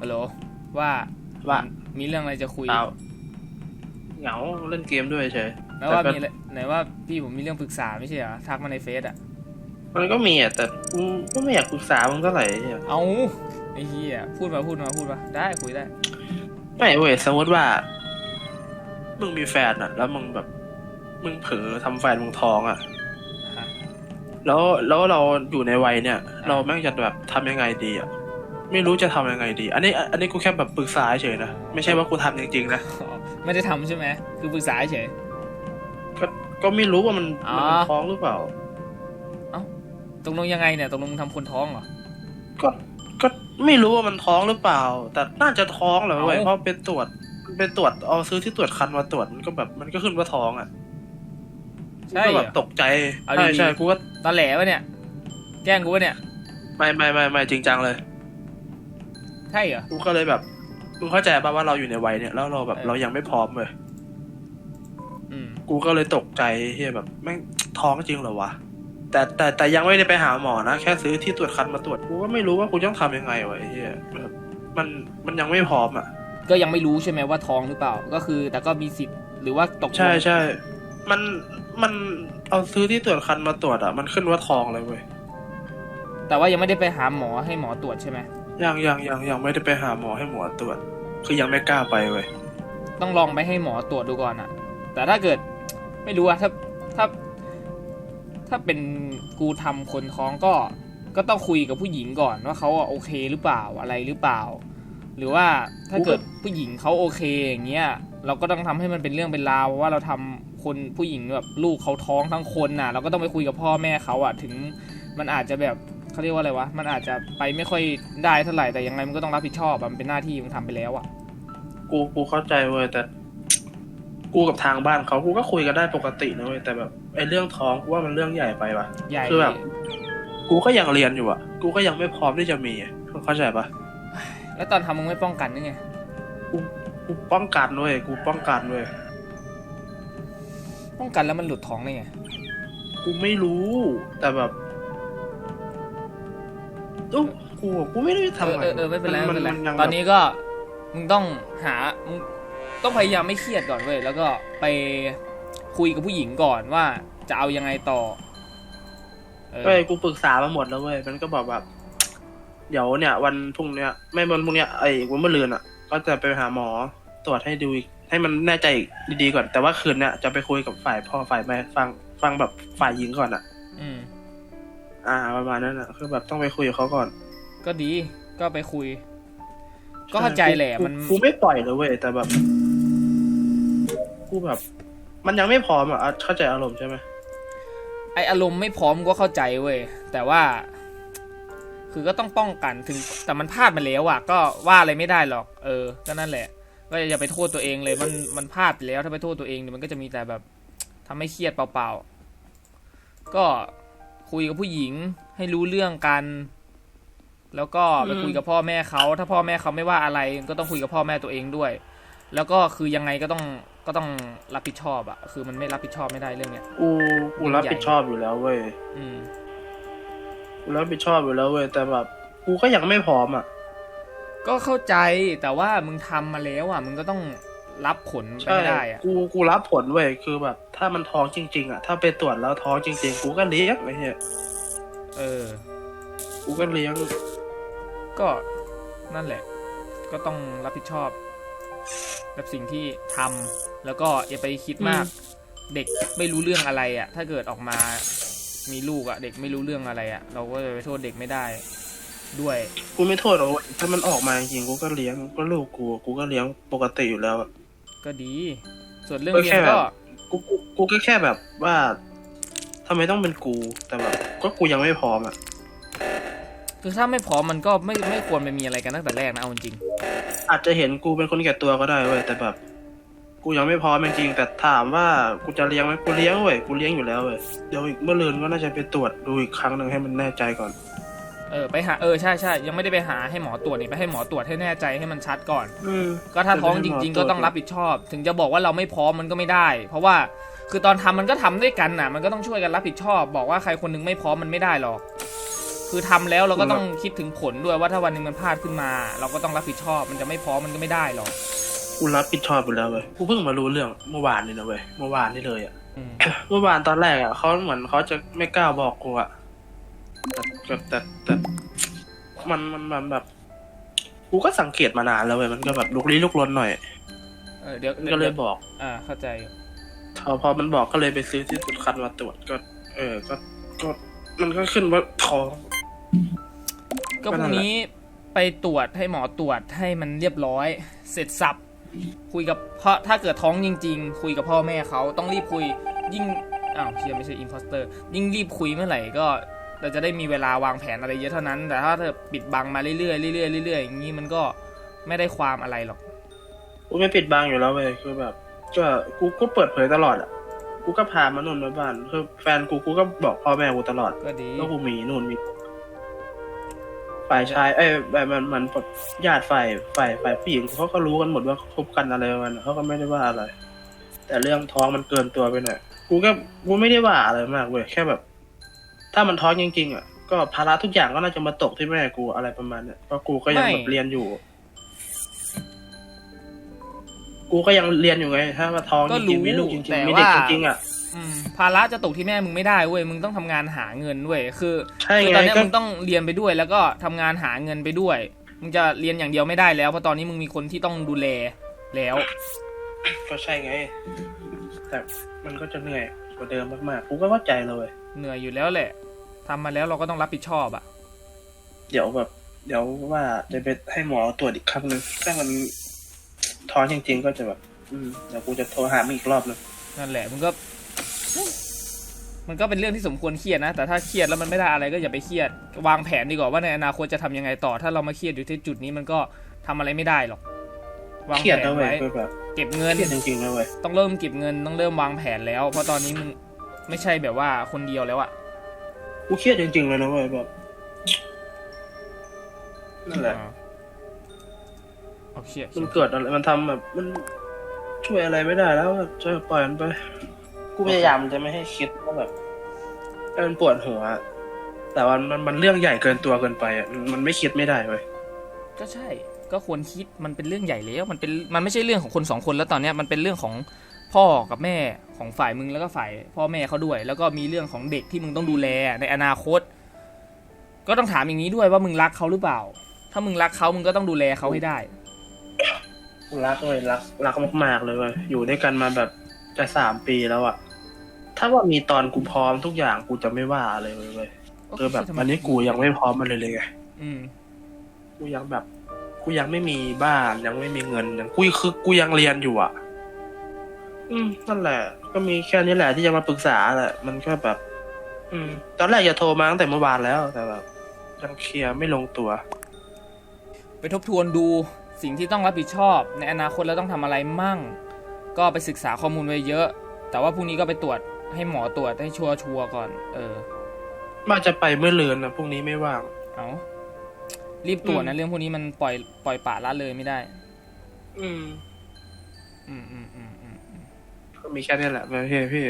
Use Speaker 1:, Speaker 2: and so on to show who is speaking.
Speaker 1: ฮัลโหลว่า
Speaker 2: ว่า
Speaker 1: มีเรื่องอะไรจะคุย
Speaker 2: เปล่าเหงาเล่นเกมด้วยเฉย
Speaker 1: แล้วว่า
Speaker 2: แต่ก็
Speaker 1: มีอะไรไหนว่าพี่ผมมีเรื่องปรึกษาไม่ใช่เหรอทักมาในเฟซอะ
Speaker 2: มันก็มีอะแต่กูก็ไม่อยากปรึกษามึงเท่าไหร่เหี้ย
Speaker 1: เอาไอ้เหี้ยพูดมาพูดมาพูดมาได้คุยได้
Speaker 2: ไม่เว้ยสมมติว่า มึงมีแฟนอะ แล้วมึงแบบ มึงเผลอทำแฟนมึงท้องอะ
Speaker 1: ฮะ
Speaker 2: แล้วแล้วเราอยู่ในวัยเนี่ย เราแม่งจะแบบทำยังไงดีอะ ไม่รู้จะทำยังไงดี อันนี้ อันนี้กูแค่แบบปรึกษาเฉยนะ ไม่ใช่ว่ากูทำจริงๆนะ
Speaker 1: อ๋อไม่ได้ทำใช่ไหม คือปรึกษาเฉย
Speaker 2: ก็ ก็ไม่รู้ว่ามัน
Speaker 1: อ๋อ
Speaker 2: มันท้องหรือเปล่า
Speaker 1: ตกลงยังไงเนี่ยตกลงทำคนท้องเหรอ
Speaker 2: ก็ ก็ไม่รู้ว่ามันท้องหรือเปล่า แต่น่าจะท้องแหละเว้ย
Speaker 1: เอ้า
Speaker 2: เพราะเป็นตรวจ เป็นตรวจ เอาซื้อที่ตรวจคันมาตรวจมันก็แบบ มันก็ขึ้นว่าท้องอะ
Speaker 1: ใช่
Speaker 2: ก็
Speaker 1: เหร
Speaker 2: แบ
Speaker 1: อบ
Speaker 2: ตกใจ
Speaker 1: เอา
Speaker 2: ใช่
Speaker 1: ดีๆ
Speaker 2: ใช่กูก็
Speaker 1: ตอนแหลวะเนี่ย แกล้งกูวะเนี่ย
Speaker 2: ไม่ไม่ไม่ไม่จริงจังเลย
Speaker 1: ใช่เหรอ
Speaker 2: กูก็เลยแบบมึงเข้าใจป่ะว่าเราอยู่ในวัยเนี่ยแล้วเราแบบ
Speaker 1: เออ
Speaker 2: เรายังไม่พร้อมเลย
Speaker 1: อืม
Speaker 2: กูก็เลยตกใจเฮียแบบแม่งท้องจริงเหรอวะแต่แต่แต่ยังไม่ได้ไปหาหมอนะแค่ซื้อที่ตรวจคันมาตรวจกูก็ไม่รู้ว่ากูต้องทำยังไงวะไอ้เฮียแบบมันมันยังไม่พร้อมอะ
Speaker 1: ก็ยังไม่รู้ใช่ไหมว่าท้องหรือเปล่า ก็คือแต่ก็มีสิทธิ์หรือว่าตกลง
Speaker 2: ใช่ใช่ มันมันเอาซื้อที่ตรวจคันมาตรวจอะ มันขึ้นว่าทองเลยเว้ย
Speaker 1: แต่ว่ายังไม่ได้ไปหาหมอให้หมอตรวจใช่ไหม
Speaker 2: ยังยังยังยังไม่ได้ไปหาหมอให้หมอตรวจ คือยังไม่กล้าไปเว้ย
Speaker 1: ต้องลองไปให้หมอตรวจดูก่อนอะแต่ถ้าเกิดไม่รู้อะถ้าถ้า ถ้าเป็นกูทำคนท้องก็ก็ต้องคุยกับผู้หญิงก่อนว่าเขาโอเคหรือเปล่าอะไรหรือเปล่า หรือว่าถ้าเกิดผู้หญิงเขาโอเคอย่างเงี้ยเราก็ต้องทำให้มันเป็นเรื่องเป็นราวว่าเราทำคนผู้หญิงแบบลูกเขาท้องทั้งคนน่ะ เราก็ต้องไปคุยกับพ่อแม่เขาอะถึงมันอาจจะแบบ เขาเรียกว่าอะไรวะ มันอาจจะไปไม่ค่อยได้เท่าไหร่แต่ยังไงมันก็ต้องรับผิดชอบอะมันเป็นหน้าที่มึงทำไปแล้วอะ
Speaker 2: กูกูเข้าใจเว้ยแต่ กูกับทางบ้านเขากูก็คุยกันได้ปกตินะเว้ยแต่แบบไอ้เรื่องท้องกูว่ามันเรื่องใหญ่ไปว่ะ
Speaker 1: ใหญ่
Speaker 2: คือแบบ กูก็ยังเรียนอยู่อะกูก็ยังไม่พร้อมที่จะมีอะเข้าใจปะ
Speaker 1: แล้วตอนทำมึงไม่ป้องกันนี่ไง
Speaker 2: กูกูป้องกันเว้ยกูป้องกันเว้ย
Speaker 1: ป้องกันแล้วมันหลุดท้องได้ไง
Speaker 2: กูไม่รู้แต่แบบ อุ๊ยกูกูไม่รู้จะ
Speaker 1: เอ
Speaker 2: ทำ
Speaker 1: อ
Speaker 2: ไง
Speaker 1: เออเออไม่เป็นไรไม่เป็นไร
Speaker 2: มัยัง
Speaker 1: ตอนนี้ก็มึงต้องหามึงต้องพยายามไม่เครียดก่อนเว้ยแล้วก็ไปคุยกับผู้หญิงก่อนว่าจะเอายังไงต่อเออ
Speaker 2: เว้ยกูปรึกษามาหมดแล้วเว้ยมันก็บอกแบบเดี๋ยวเนี่ย วันพรุ่งเนี้ย ไม่วันพรุ่งเนี้ยไอ้วันมะรืนอะ ก็จะไปหาหมอตรวจให้ดูอีกให้มันแน่ใจอีกดีๆก่อนแต่ว่าคืนเนี้ยจะไปคุยกับฝ่ายพ่อฝ่ายแม่ฟังฟังแบบฝ่ายหญิงก่อนอะ
Speaker 1: อืม
Speaker 2: อ่าประมาณนั้นอะคือแบบต้องไปคุยกับเขาก่อน
Speaker 1: ก็ดีก็ไปคุย ก็เข้าใจแหละ
Speaker 2: กู
Speaker 1: มัน
Speaker 2: กูไม่ปล่อยเลยเว้ยแต่แบบ กูแบบ มันยังไม่พร้อมอะอะเข้าใจอารมณ์ใช่ไหม
Speaker 1: ไออารมณ์ไม่พร้อมก็เข้าใจเว้ยแต่ว่า คือก็ต้องป้องกันถึง แต่มันพลาดมาแล้วอะก็ว่าอะไรไม่ได้หรอก เออ ก็นั่นแหละก็อย่าไปโทษตัวเองเลย มันมันพลาดไปแล้วถ้าไปโทษตัวเองเนี่ยมันก็จะมีแต่แบบทำให้เครียดเปล่าๆก็ คุยกับผู้หญิงให้รู้เรื่องกัน แล้วก็ไปคุยกับพ่อแม่เขาถ้าพ่อแม่เขาไม่ว่าอะไรก็ต้องคุยกับพ่อแม่ตัวเองด้วย แล้วก็คือยังไงก็ต้องก็ต้องรับผิดชอบอะคือมันไม่รับผิดชอบไม่ได้เรื่องเนี้ย
Speaker 2: กูกูรับผิดชอบอยู่แล้วเว้ย
Speaker 1: อืม
Speaker 2: กูรับผิดชอบอยู่แล้วเว้ยแต่แบบกูก็ยังไม่พร้อมอะ
Speaker 1: ก็เข้าใจแต่ว่ามึงทำมาแล้วอะมึงก็ต้อง รับผลไป
Speaker 2: ใช่
Speaker 1: ให้ได้อะ
Speaker 2: กูกูรับผลเว้ยคือแบบ ถ้ามันท้องจริง ๆ อะ ถ้าไปตรวจแล้วท้องจริง ๆ กูก็เลี้ยงไอ้เหี้ย
Speaker 1: เออ
Speaker 2: กูก็เลี้ยง
Speaker 1: ก็นั่นแหละ ก็ต้องรับผิดชอบ กับสิ่งที่ทำแล้วก็อย่าไปคิดมาก เด็กไม่รู้เรื่องอะไรอะ ถ้าเกิดออกมามีลูกอะ เด็กไม่รู้เรื่องอะไรอะ เราก็จะไปโทษเด็กไม่ได้ด้วย
Speaker 2: กูไม่โทษหรอกเว้ยถ้ามันออกมาจริงๆกูก็เลี้ยงก็ลูกกู กูก็เลี้ยงปกติอยู่แล้วอะ
Speaker 1: ก็ดี ส่วนเรื่อง
Speaker 2: ก็
Speaker 1: เรีย
Speaker 2: แค่
Speaker 1: น
Speaker 2: แบบ
Speaker 1: ก็
Speaker 2: กูกูกูก็แค่แบบว่าทำไมต้องเป็นกูแต่แบบก็กูยังไม่พร้อมอะ
Speaker 1: คือถ้าไม่พร้อมมันก็ไม่ไม่ควรไปมีอะไรกันตั้งแต่แรกนะเอาจริง
Speaker 2: อาจจะเห็นกูเป็นคนแก่ตัวก็ได้เว้ยแต่แบบ กูยังไม่พร้อมจริงๆแต่ถามว่ากูจะเลี้ยงไหมกูเลี้ยงเว้ยกูเลี้ยงอยู่แล้วเว้ยเดี๋ยวอีกเมื่อลืนก็น่าจะไปตรวจดูอีกครั้งหนึ่งให้มันแน่ใจก่อน
Speaker 1: เออไปหาเออใช่ใช่ยังไม่ได้ไปหาให้หมอตรวจนี่ไปให้หมอตรวจให้แน่ใจให้มันชัดก่อน
Speaker 2: อืม
Speaker 1: ก็ถ้าท้องจริง ๆ ก็ต้องรับผิดชอบ ถึงจะบอกว่าเราไม่พร้อมมันก็ไม่ได้ เพราะว่าคือตอนทำมันก็ทำด้วยกันน่ะ มันก็ต้องช่วยกันรับผิดชอบ บอกว่าใครคนหนึงไม่พร้อมมันไม่ได้หรอก คือทำแล้วเราก็ต้องคิดถึงผลด้วยว่าถ้าวันหนึงมันพลาดขึ้นมา เราก็ต้องรับผิดชอบ มันจะไม่พร้อมมันก็ไม่ได้หรอก
Speaker 2: กูรับผิดชอบไปแล้วเว้ยกูเพิ่งมารู้เรื่องเมื่อวานนี่นะเว้ยเมื่อวานนี่เลยอะ
Speaker 1: อืม
Speaker 2: เมื่อวานตอนแรกอะเขาเหมือนเขาจะไม่กล้าบอกกูอะ แต่แต่แต่แต่มันมันมันแบบ กูก็สังเกตมานานแล้วเว้ยมันก็แบบลุกลี้ลุกลนหน่อย
Speaker 1: เออเดี๋ยว
Speaker 2: ก็เลยบอก
Speaker 1: อ่า เข้าใจอยู่
Speaker 2: พอพอมันบอกก็เลยไปซื้อที่สุดคันมาตรวจก็ เออ ก็ก็มันก็ขึ้นว่าท้อง
Speaker 1: ก็พรุ่งนี้ไปตรวจให้หมอตรวจให้มันเรียบร้อย เสร็จสับคุยกับเพราะถ้าเกิดท้องจริง ๆ คุยกับพ่อแม่เขาต้องรีบคุย ยิ่งอ้าวเชียไม่ใช่อินพอสเตอร์ ยิ่งรีบคุยเมื่อไหร่ก็ เราจะได้มีเวลาวางแผนอะไรเยอะเท่านั้น แต่ถ้าเธอปิดบังมาเรื่อยๆเรื่อยๆเรื่อยๆอย่างนี้มันก็ไม่ได้ความอะไรหรอก
Speaker 2: กูไม่ปิดบังอยู่แล้วเว้ยคือแบบก็กูก็เปิดเผยตลอดอะกูก็พามานู่นมาบ้านคือแฟนกูกูก็บอกพ่อแม่กูตลอด
Speaker 1: ก็ดี
Speaker 2: ว่ากูมีนู่นมีฝ่ายชายเอ้ยแบบมันมันญาติฝ่ายฝ่ายฝ่ายผู้หญิงเขาก็รู้กันหมดว่าคบกันอะไรประมันเขาก็ไม่ได้ว่าอะไร แต่เรื่องท้องมันเกินตัวไปหน่อยกูก็กูไม่ได้ว่าอะไรมากเว้ยแค่แบบ ถ้ามันท้องจริงๆอะก็ภาระทุกอย่างก็น่าจะมาตกที่แม่กูอะไรประมาณเนี้ยเพราะกูก็ยังแบบเรียนอยู่ กูก็ยังเรียนอยู่ไง ถ้ามาท้องจริงๆมีลูกจริงๆมีเด็กจริงๆอะ
Speaker 1: อืมภาระจะตกที่แม่มึงไม่ได้เว้ยมึงต้องทำงานหาเงินเว้ยคือ
Speaker 2: ใช่
Speaker 1: คือ
Speaker 2: ไง
Speaker 1: ตอนเนี้ย
Speaker 2: ก็
Speaker 1: มึงต้องเรียนไปด้วย แล้วก็ทำงานหาเงินไปด้วย มึงจะเรียนอย่างเดียวไม่ได้แล้วเพราะตอนนี้มึงมีคนที่ต้องดูแลแล้ว
Speaker 2: ก็ใช่ไง แต่มันก็จะเหนื่อยกว่าเดิมมากๆ กูก็เข้าใจเลย
Speaker 1: เหนื่อยอยู่แล้วแหละ ทำมาแล้วเราก็ต้องรับผิดชอบอะ
Speaker 2: เดี๋ยวแบบ เดี๋ยวว่าจะไปให้หมอตรวจอีกครั้งหนึ่งถ้ามันท้องจริง ๆ ก็จะแบบ อืมเดี๋ยวกูจะโทรหามึงอีกรอบหนึง
Speaker 1: นั่นแหละมึงก็ มันก็เป็นเรื่องที่สมควรเครียดนะ แต่ถ้าเครียดแล้วมันไม่ได้อะไรก็อย่าไปเครียด วางแผนดีกว่าว่าในอนาคตจะทำยังไงต่อ ถ้าเรามาเครียดอยู่ที่จุดนี้มันก็ทำอะไรไม่ได้หรอก วาง
Speaker 2: เครียด
Speaker 1: แผ
Speaker 2: นะ
Speaker 1: น
Speaker 2: เว้ย
Speaker 1: ไว้
Speaker 2: คือแบบ
Speaker 1: เก็บเงิน
Speaker 2: เครียดจริงๆนะเว้ย
Speaker 1: ต้องเริ่มเก็บเงินต้องเริ่มวางแผนแล้ว เพราะตอนนี้มึงไม่ใช่แบบว่าคนเดียวแล้วอะ
Speaker 2: กูเครียดจริงๆเลยนะเว้ยแบบนั่นแหละ
Speaker 1: อ่าเอาเครียด
Speaker 2: มันเกิดอะไรมันทำแบบมันช่วยอะไรไม่ได้แล้วแบบจะปล่อยมันไป กูพยายามจะไม่ให้คิดว่าแบบให้มันปวดหัว แต่ว่ามันมันเรื่องใหญ่เกินตัวเกินไปอะมันมันไม่คิดไม่ได้เว้ย
Speaker 1: ก็ใช่ ก็ควรคิดมันเป็นเรื่องใหญ่แล้ว มันเป็นมันไม่ใช่เรื่องของคนสองคนแล้วตอนเนี้ยมันเป็นเรื่องของพ่อกับแม่ ของฝ่ายมึงแล้วก็ฝ่ายพ่อแม่เขาด้วย แล้วก็มีเรื่องของเด็กที่มึงต้องดูแลในอนาคต ก็ต้องถามอย่างนี้ด้วยว่ามึงรักเขาหรือเปล่า ถ้ามึงรักเขามึงก็ต้องดูแลเขาให้ได้
Speaker 2: รักเลยรักรักมากๆเลยเว้ยอยู่ด้วยกันมาแบบจะสามปีแล้วอะถ้าว่ามีตอนกูพร้อมทุกอย่างกูจะไม่ว่าอะไรเลยเว้ยคือแบบวันนี้กูยังไม่พร้อมมันเลยเลยไง
Speaker 1: อืม
Speaker 2: กูยังแบบ กูยังไม่มีบ้านยังไม่มีเงินยังกูคือกูยังเรียนอยู่อะ อืมนั่นแหละ ก็มีแค่นี้แหละที่จะมาปรึกษาแหละมันก็แบบ อืม ตอนแรกจะโทรมาตั้งแต่เมื่อวานแล้วแต่แบบยังเคลียร์ไม่ลงตัว
Speaker 1: ไปทบทวนดูสิ่งที่ต้องรับผิดชอบ ในอนาคตเราต้องทำอะไรมั่ง ก็ไปศึกษาข้อมูลไว้เยอะ แต่ว่าพรุ่งนี้ก็ไปตรวจให้หมอตรวจให้ชัวร์ชัวร์ๆก่อน เออ
Speaker 2: ว่าจะไปเมื่อเลือนนะพรุ่งนี้ไม่ว่าง
Speaker 1: เอารีบตรวจ
Speaker 2: อื
Speaker 1: นะ
Speaker 2: ม
Speaker 1: เรื่องพวกนี้มันปล่อยปล่อยปละละเลยไม่ได้
Speaker 2: อืม
Speaker 1: อืมอืมอืมอืมอืม
Speaker 2: ก็ มีแค่นี้แหละพี่พี่